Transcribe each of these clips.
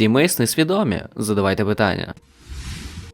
Всі ми сни свідомі. Задавайте питання.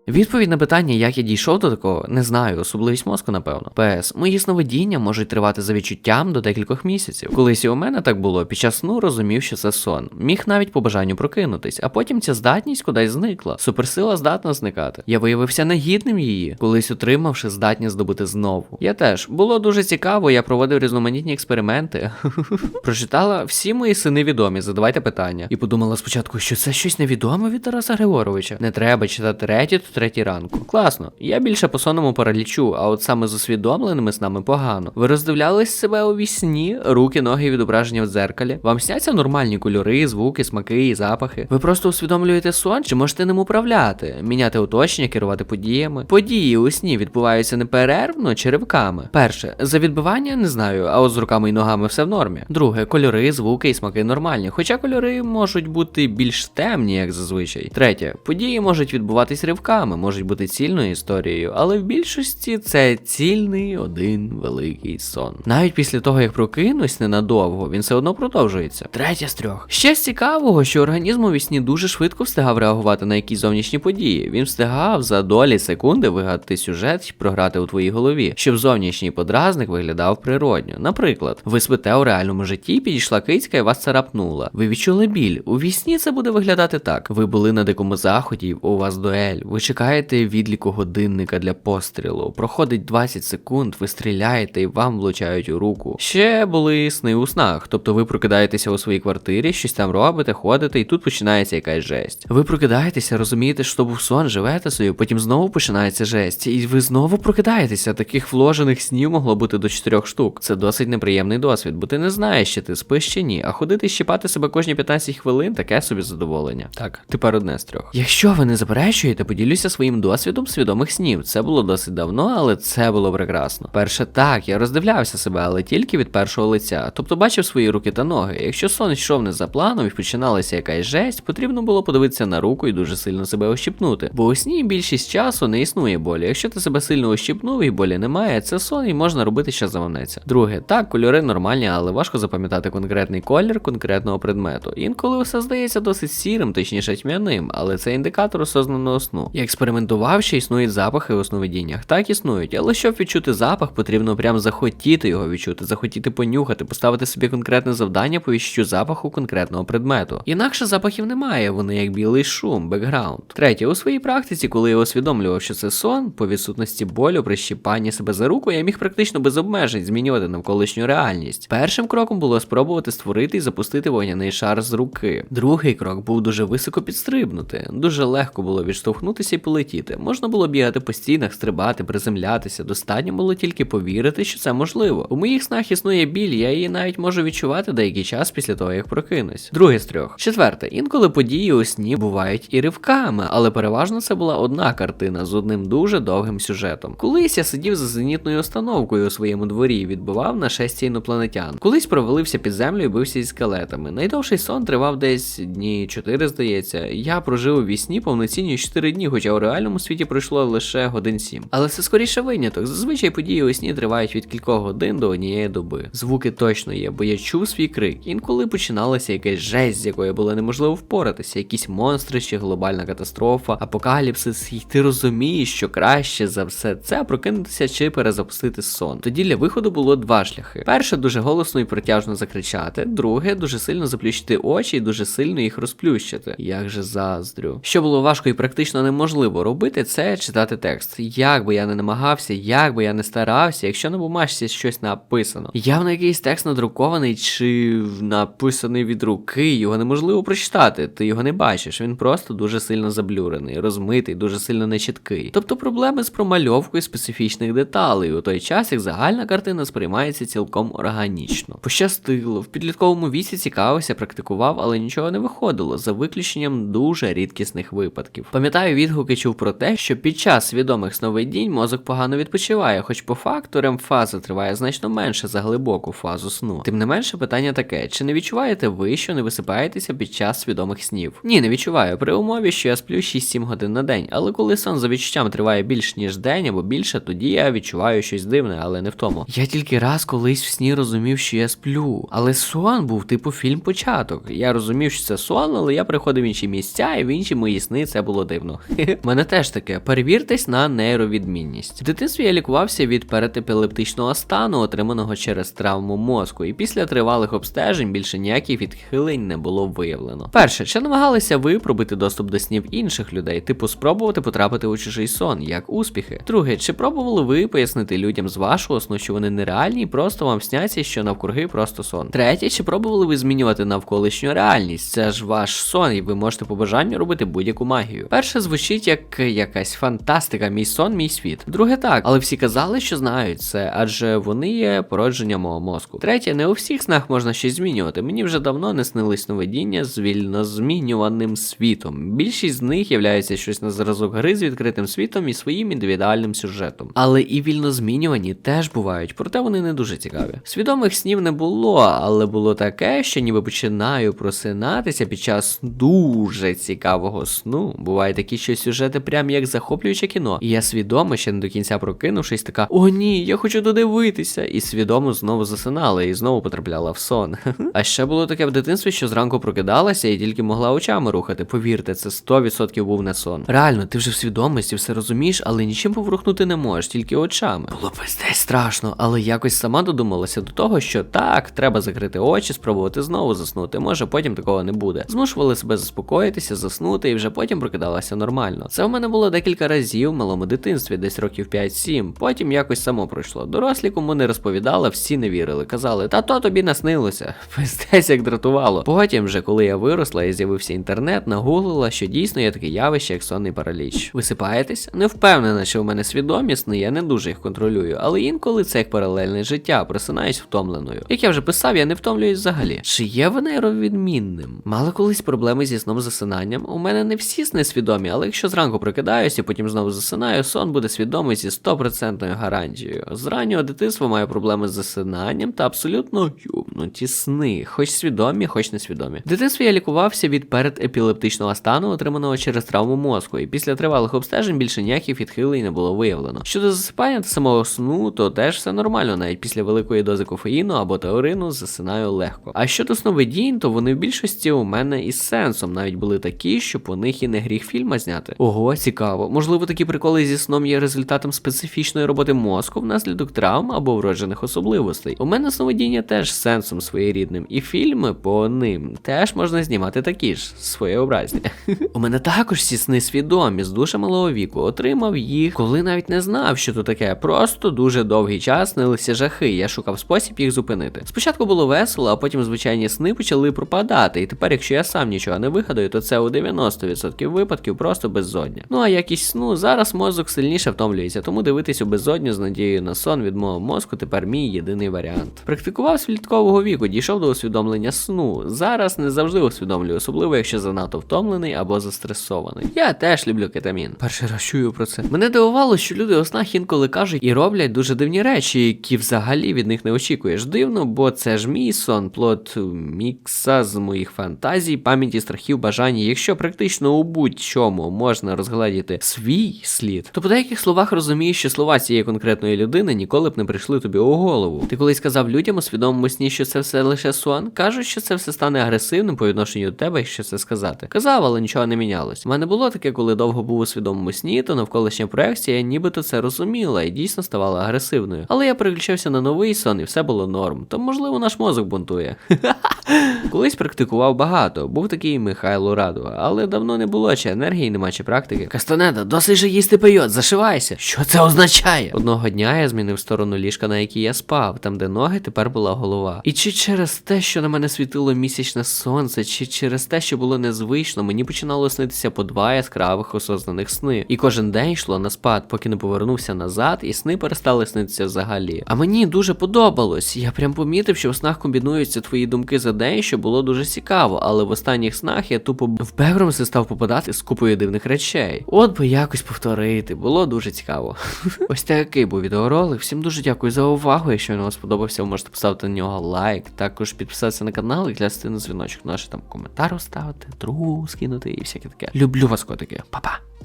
Відповідь на питання, як я дійшов до такого, не знаю, особливість мозку, напевно. ПС, мої сновидіння можуть тривати за відчуттям до декількох місяців. Колись і у мене так було, під час сну розумів, що це сон. Міг навіть по бажанню прокинутись, а потім ця здатність кудись зникла. Суперсила здатна зникати. Я виявився негідним її, колись отримавши здатність здобути знову. Я теж було дуже цікаво, я проводив різноманітні експерименти. Прочитала всі мої сини відомі, задавайте питання. І подумала спочатку, що це щось невідоме від Тараса Григоровича. Не треба читати третє, то третій ранку. Класно. Я більше по сонному паралічу, а от саме з усвідомленими снами погано. Ви роздивлялись себе у вісні, руки, ноги, відображення в дзеркалі. Вам сняться нормальні кольори, звуки, смаки і запахи. Ви просто усвідомлюєте сон, чи можете ним управляти, міняти оточення, керувати подіями. Події у сні відбуваються неперервно чи ривками. Перше, за відбивання не знаю, а от з руками і ногами все в нормі. Друге, кольори, звуки і смаки нормальні, хоча кольори можуть бути більш темні, як зазвичай. Третє, події можуть відбуватись ривками, можуть бути цільною історією, але в більшості це цільний один великий сон. Навіть після того, як прокинусь ненадовго, він все одно продовжується. Третє з трьох. Ще з цікавого, що організм у вісні дуже швидко встигав реагувати на якісь зовнішні події. Він встигав за долі секунди вигадати сюжет і програти у твоїй голові, щоб зовнішній подразник виглядав природньо. Наприклад, ви спите у реальному житті, підійшла кицька і вас царапнула. Ви відчули біль. У вісні це буде виглядати так: ви були на дикому заході, у вас дуель. Ви чекаєте відліку годинника для пострілу. Проходить 20 секунд, ви стріляєте і вам влучають у руку. Ще були сни у снах, тобто ви прокидаєтеся у своїй квартирі, щось там робите, ходите, і тут починається якась жесть. Ви прокидаєтеся, розумієте, що був сон, живете собі, потім знову починається жесть, і ви знову прокидаєтеся. Таких вложених снів могло бути до 4 штук. Це досить неприємний досвід, бо ти не знаєш, чи ти спиш чи ні. А ходити і щипати себе кожні 15 хвилин таке собі задоволення. Так, тепер одне з трьох. Якщо ви не заперечуєте, поділюся своїм досвідом свідомих снів. Це було досить давно, але це було прекрасно. Перше, так, я роздивлявся себе, але тільки від першого лиця. Тобто бачив свої руки та ноги. Якщо сон йшов не за планом і починалася якась жесть, потрібно було подивитися на руку і дуже сильно себе ощипнути. Бо у сні більшість часу не існує болі. Якщо ти себе сильно ощипнув і болі немає, це сон і можна робити, що заманеться. Друге, так, кольори нормальні, але важко запам'ятати конкретний колір конкретного предмету. Інколи все здається досить сірим, точніше тьмяним, але це індикатор осознаного сну. Експериментував, що існують запахи у сновидіннях. Так існують, але щоб відчути запах, потрібно прям захотіти його відчути, захотіти понюхати, поставити собі конкретне завдання по відчуттю запаху конкретного предмету. Інакше запахів немає, вони як білий шум, бекграунд. Третє, у своїй практиці, коли я усвідомлював, що це сон, по відсутності болю, при щіпанні себе за руку, я міг практично без обмежень змінювати навколишню реальність. Першим кроком було спробувати створити і запустити вогняний шар з руки. Другий крок був дуже високо підстрибнути. Дуже легко було відштовхнутися і полетіти. Можна було бігати по стінах, стрибати, приземлятися. Достатньо було тільки повірити, що це можливо. У моїх снах існує біль, я її навіть можу відчувати деякий час після того, як прокинусь. Друге з трьох. Четверте, інколи події у сні бувають і ривками, але переважно це була одна картина з одним дуже довгим сюжетом. Колись я сидів за зенітною установкою у своєму дворі і відбивав нашестя інопланетян. Колись провалився під землю і бився зі скелетами. Найдовший сон тривав десь дні 4, здається. Я прожив у вісні повноцінні 4 дні, хоча у реальному світі пройшло лише годин 7. Але це скоріше виняток. Зазвичай події у сні тривають від кількох годин до однієї доби. Звуки точно є, бо я чув свій крик. Інколи починалася якась жесть, з якою було неможливо впоратися, якісь монстри чи глобальна катастрофа, апокаліпсис, і ти розумієш, що краще за все це прокинутися чи перезапустити сон. Тоді для виходу було два шляхи: перше дуже голосно і протяжно закричати, друге дуже сильно заплющити очі і дуже сильно їх розплющити. Як же заздрю. Що було важко і практично неможливо робити, це читати текст. Як би я не намагався, як би я не старався, якщо на бумажці щось написано. Явно якийсь текст надрукований чи написаний від руки, його неможливо прочитати. Ти його не бачиш. Він просто дуже сильно заблюрений, розмитий, дуже сильно нечіткий. Тобто проблеми з промальовкою специфічних деталей у той час, як загальна картина сприймається цілком органічно. Пощастило, в підлітковому віці цікавився, практикував, але нічого не виходило, за виключенням дуже рідкісних випадків. Пам'ятаю відгук відгуки чув про те, що під час свідомих сновидінь мозок погано відпочиває, хоч по факту РЕМ-фаза триває значно менше за глибоку фазу сну. Тим не менше, питання таке: чи не відчуваєте ви, що не висипаєтеся під час свідомих снів? Ні, не відчуваю. При умові, що я сплю 6-7 годин на день, але коли сон за відчуттям триває більш ніж день або більше, тоді я відчуваю щось дивне, але не в тому. Я тільки раз колись в сні розумів, що я сплю, але сон був типу фільм початок. Я розумів, що це сон, але я приходив в інші місця, і в інші мої сни це було дивно. Мене теж таке. Перевіртесь на нейровідмінність. В дитинстві я лікувався від передепілептичного стану, отриманого через травму мозку, і після тривалих обстежень більше ніяких відхилень не було виявлено. Перше, чи намагалися ви пробити доступ до снів інших людей, типу спробувати потрапити у чужий сон, як успіхи? Друге, чи пробували ви пояснити людям з вашого сну, що вони нереальні і просто вам сняться, що навкруги просто сон? Третє, чи пробували ви змінювати навколишню реальність? Це ж ваш сон, і ви можете по бажанню робити будь-яку магію. Перше звучить як якась фантастика, мій сон, мій світ. Друге так, але всі казали, що знають це, адже вони є породження мого мозку. Третє, не у всіх снах можна щось змінювати. Мені вже давно не снились сновидіння з вільно змінюваним світом. Більшість з них являється щось на зразок гри з відкритим світом і своїм індивідуальним сюжетом. Але і вільно змінювані теж бувають, проте вони не дуже цікаві. Свідомих снів не було, але було таке, що ніби починаю просинатися під час дуже цікавого сну. Бувають такі, що сюжети прям як захоплююче кіно. І я свідомо ще не до кінця прокинувшись, така: О, ні, я хочу додивитися. І свідомо знову засинала і знову потрапляла в сон. А ще було таке в дитинстві, що зранку прокидалася і тільки могла очами рухати. Повірте, це 100% був не сон. Реально, ти вже в свідомості все розумієш, але нічим поворухнути не можеш, тільки очами. Було пиздець страшно, але якось сама додумалася до того, що так, треба закрити очі, спробувати знову заснути. Може, потім такого не буде. Змушували себе заспокоїтися, заснути і вже потім прокидалася нормально. Це в мене було декілька разів в малому дитинстві, десь років 5-7. Потім якось само пройшло. Дорослі, кому не розповідала, всі не вірили. Казали, та то тобі наснилося. Пиздець як дратувало. Потім, вже коли я виросла і з'явився інтернет, нагуглила, що дійсно є таке явище, як сонний параліч. Висипаєтесь? Не впевнена, що в мене свідомі сни, я не дуже їх контролюю, але інколи це як паралельне життя, просинаюсь втомленою. Як я вже писав, я не втомлююсь взагалі. Чи є ви нейровідмінним? Мали колись проблеми зі сном засинанням? У мене не всі сни свідомі, але якщо зранку прокидаюся потім знову засинаю, сон буде свідомий зі 100% гарантією. З раннього дитинства маю проблеми з засинанням та абсолютно юбнуті сни, хоч свідомі, хоч несвідомі. В дитинстві я лікувався від передепілептичного стану, отриманого через травму мозку, і після тривалих обстежень більше ніяких відхилень не було виявлено. Щодо засипання та самого сну, то теж все нормально, навіть після великої дози кофеїну або таурину засинаю легко. А щодо сновидінь, то вони в більшості у мене із сенсом. Навіть були такі, що по них і не гріх фільма зняти. Ого, цікаво. Можливо, такі приколи зі сном є результатом специфічної роботи мозку внаслідок травм або вроджених особливостей. У мене сновидіння теж сенсом своєрідним, і фільми по ним теж можна знімати такі ж своєобразні. У мене також ці сни свідомі з дуже малого віку. Отримав їх, коли навіть не знав, що то таке. Просто дуже довгий час снилися жахи. Я шукав спосіб їх зупинити. Спочатку було весело, а потім звичайні сни почали пропадати. І тепер, якщо я сам нічого не вигадаю, то це у 90% випадків просто беззодня. Ну а якість сну зараз мозок сильніше втомлюється, тому дивитись у безодню з надією на сон від мого мозку тепер мій єдиний варіант. Практикував з вліткового віку, дійшов до усвідомлення сну. Зараз не завжди усвідомлюю, особливо якщо занадто втомлений або застресований. Я теж люблю кетамін. Перший раз чую про це. Мене дивувало, що люди у снах інколи кажуть і роблять дуже дивні речі, які взагалі від них не очікуєш. Дивно, бо це ж мій сон, плод мікса з моїх фантазій, пам'яті, страхів, бажань. Якщо практично у будь-чому можна розгледіти свій слід, то по деяких словах розумієш, що слова цієї конкретної людини ніколи б не прийшли тобі у голову. Ти колись сказав людям у свідомому сні, що це все лише сон, кажуть, що це все стане агресивним по відношенню до тебе, якщо це сказати. Казав, але нічого не мінялось. У мене було таке, коли довго був у свідомому сні, то навколишня проекція нібито це розуміла і дійсно ставала агресивною. Але я переключався на новий сон, і все було норм. То можливо наш мозок бунтує. Колись практикував багато, був такий Михайло Радуга, але давно не було чи енергії, нема чи практики. Кастанеда, досить же їсти пейот, зашивайся. Що це означає? Одного дня я змінив сторону ліжка, на якій я спав, там, де ноги, тепер була голова. І чи через те, що на мене світило місячне сонце, чи через те, що було незвично, мені починало снитися по два яскравих осознаних сни. І кожен день йшло на спад, поки не повернувся назад, і сни перестали снитися взагалі. А мені дуже подобалось. Я прям помітив, що в снах комбінуються твої думки за день, що було дуже цікаво, але в останніх снах я тупо в Бегромси став попадати з купою дивних речей. От би якось повторити, було дуже цікаво. Ось такий був відеоролик. Всім дуже дякую за увагу. Якщо він вам сподобався, ви можете поставити на нього лайк. Також підписатися на канал і клясти на дзвіночок. Наш там коментар ставити, другу скинути і всяке таке. Люблю вас, котики. Па-па!